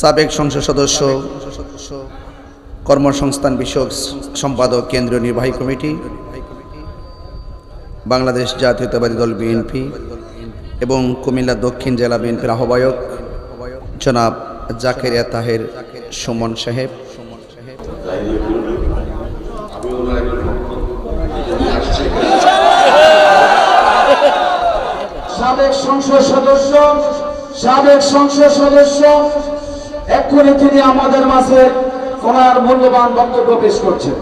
সাবেক সংসদ সদস্য, কর্মসংস্থান বিষয়ক সম্পাদক কেন্দ্রীয় নির্বাহী কমিটি, বাংলাদেশ জাতীয়তাবাদী দল বিএনপি এবং কুমিল্লা দক্ষিণ জেলা বিএনপির আহ্বায়ক জনাব জাকেরিয়া তাহের সুমন সাহেব। সাবেক সংসদ সদস্য, সাবেক সংসদ সদস্য এক্ষুনি তিনি আমাদের মাঝে ওনার মূল্যবান বক্তব্য পেশ করছেন।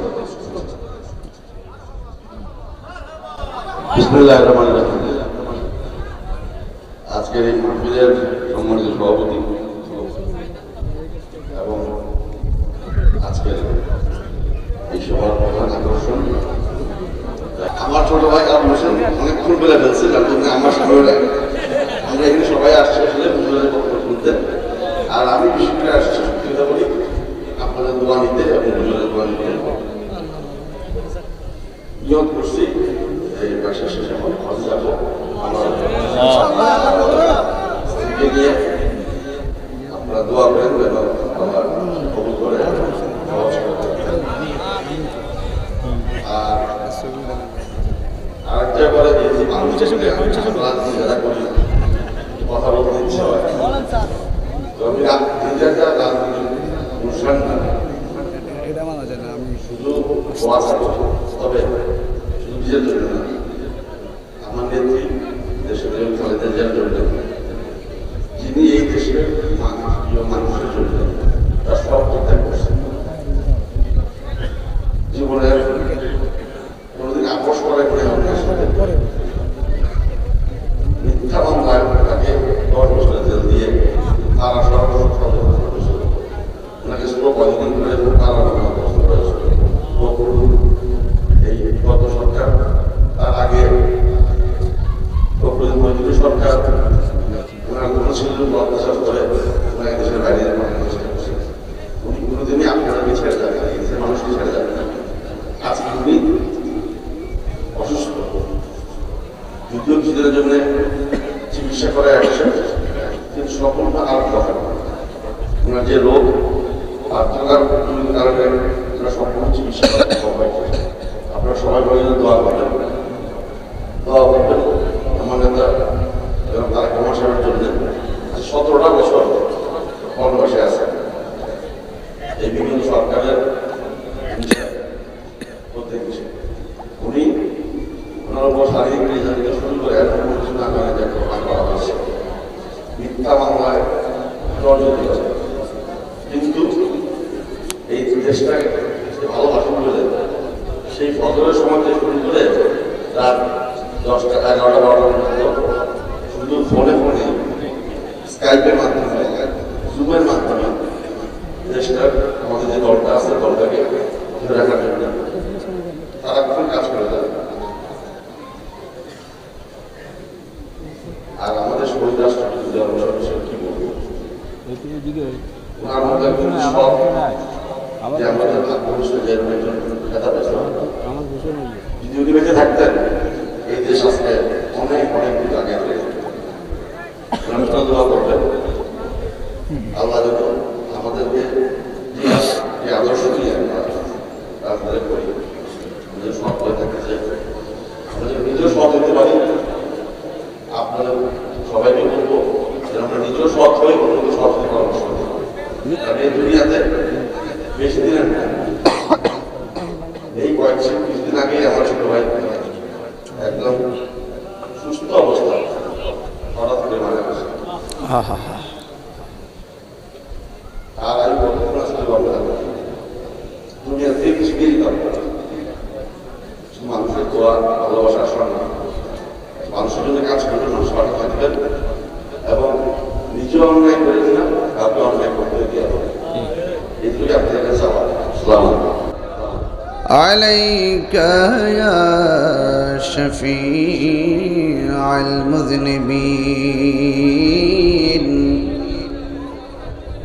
আজকের এই মাহফিলের সম্মানিত সভাপতি এবং আজকের এই সভার প্রধান আকর্ষণ, আমার ছোট ভাই আবু হোসেন অনেকক্ষণ বেলা ফেলছে, যার জন্য আমার সামনে আমরা এখানে সবাই আসছি আসলে শুনতে। আর আমি বিশেষ আসছি? সত্যি কথা বলি আপনাদের দোয়া নিতে এবং হুজুরের দোয়া নিতে নিয়োগ করছি এই ব্যবসা শেষে আমার ঘর যাব আমার স্ত্রীকে নিয়ে আপনারা দোয়া করেন এবং আমার কবুল করে সহজ আর আরেকটা করি কথা বলতে ইচ্ছা হয়। আমি নিজেরটা রাজনীতির অনুষ্ঠান না। শুধু ওয়াজ তবে শুধু জন্য না আমার নেত্রী দেশের জন্য খালেদা জিয়ার জন্য যিনি এই দেশের মানুষ প্রিয় মানুষের জন্য তার সব ত্যাগ করছেন জীবনে কোনোদিন আপোষ করে করে অন্যের সাথে মিথ্যা মামলায় তাকে দশ বছরের জেল দিয়ে তারা সর্বস্ব করেছিল ওনাকে স্লো কয়েকদিন ধরে তারা কষ্ট করেছিল এই গত সরকার তার আগে প্রফুল্ল মজুরি সরকার ওনার কোনো ছিল অত্যাচার করে ওনাকে দেশের বাইরে পাঠানোর চেষ্টা করছে উনি কোনোদিনই আপনাদেরকে ছেড়ে যাবে না এই দেশের মানুষকে ছেড়ে যাবে না আজকে উনি অসুস্থ যদিও কিছুদিনের জন্য চিকিৎসা করে আসছে কিন্তু সফলতা আর দরকার ওনার যে রোগ তার কারণে সম্পূর্ণ চিকিৎসা করতে সবাই আপনারা সবাই বলে দোয়া করবেন দোয়া করবেন আমার নেতা এবং তারা কুমার সাহেবের জন্য সতেরোটা বছর বনবাসে আছে এই বিভিন্ন সরকারের প্রত্যেক বিষয়ে উনি ওনার উপর শারীরিক নির্যাতন থেকে শুরু করে এখন কিছু না করে যে প্রমাণ করা হয়েছে মিথ্যা মামলায় জর্জরিত হয়েছে কিন্তু এই দেশটাকে যে ভালোবাসন বলে সেই ফজরের সময় শুরু করে রাত দশটা এগারোটা বারোটা পর্যন্ত শুধু ফোনে ফোনে স্কাইপের মাধ্যমে জুমের মাধ্যমে দেশটার আমাদের যে দলটা আছে দলটাকে রাখার জন্য সারাক্ষণ কাজ করে যাবে আর আমাদের রাষ্ট্রপতি জিয়া রহমান কি বলব? ওনার মধ্যে সব পেয়েছিলাম যদি উনি বেঁচে থাকতেন এই দেশ আজকে অনেক অনেক দূর আগে চলে যেত। অনুষ্ঠান দোয়া করবেন। আল্লাহ যেন আমাদেরকে যে- যে আদর্শ নিয়ে আমরা রাজনীতি করি আমাদের সৎ থাকতে চাই। আমরা যেন নিজেও সৎ হতে পারি। আপনাদের সবাইকে বলব আমরা নিজেও সৎ হয়ে অন্যকে সৎ হতে দিই কারণ এই দুনিয়াতে বেশি দিনের না এই কয়েক কিছুদিন আগে আমার ছোট ভাই একদম সুস্থ অবস্থা হঠাৎ করে মারা গেছে আর আমি বর্তমানে আসলে ভাবনা দুনিয়াতে কিছু দেরি দরকার শুধু মানুষের দোয়া ভালোবাসা আসা না মানুষের জন্য কাজ করবেন মানুষ ভালো থাকবেন এবং নিজে অন্যায় করেন না কাউকে অন্যায় করতে দেওয়া হবে এইগুলি আপনাদের কাছে আমার সালাম عليك يا شفيع المذنبين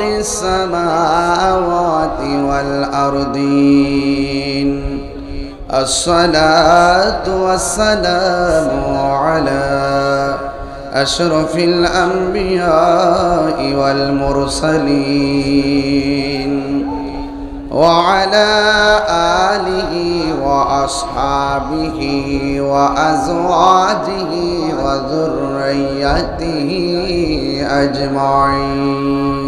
السماوات والأرضين. الصلاة والسلام على أشرف الأنبياء والمرسلين. وعلى آله وأصحابه وأزواجه وذريته أجمعين.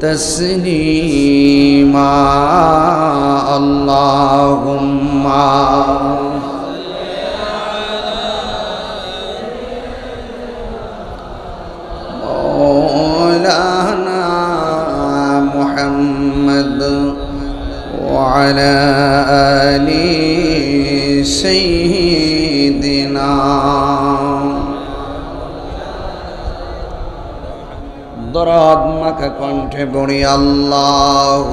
تسليما اللهم দরদ মাখা কণ্ঠে বড়ি আল্লাহ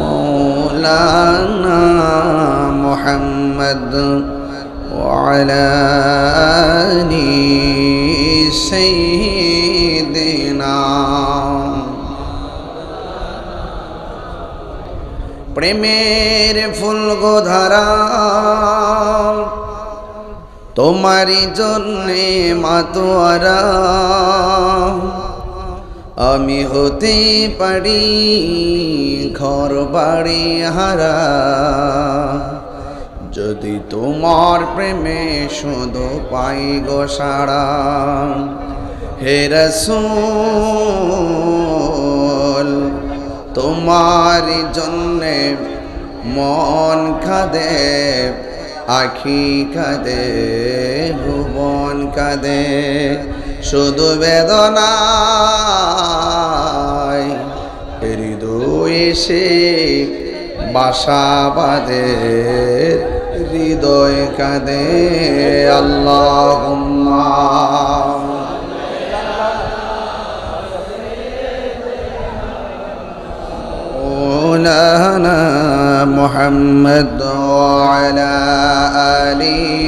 মৌলানা মোহাম্মদ ওয়ালানি সৈদিনা প্রেমের ফুলগো ধারা তোমারই জন্যে মাতোয়ারা। আমি হতে পারি ঘর বাড়ি হারা। যদি তোমার প্রেমে শুধু পাই গো সারা। হে রসুল, তোমার জন্যে মন খাদে। আখি কাঁদে ভুবন কাঁদে শুধু বেদনায় হৃদয় এসে বাসা বাঁধে হৃদয় কাঁদে আল্লাহ مولانا محمد وعلى আলামিন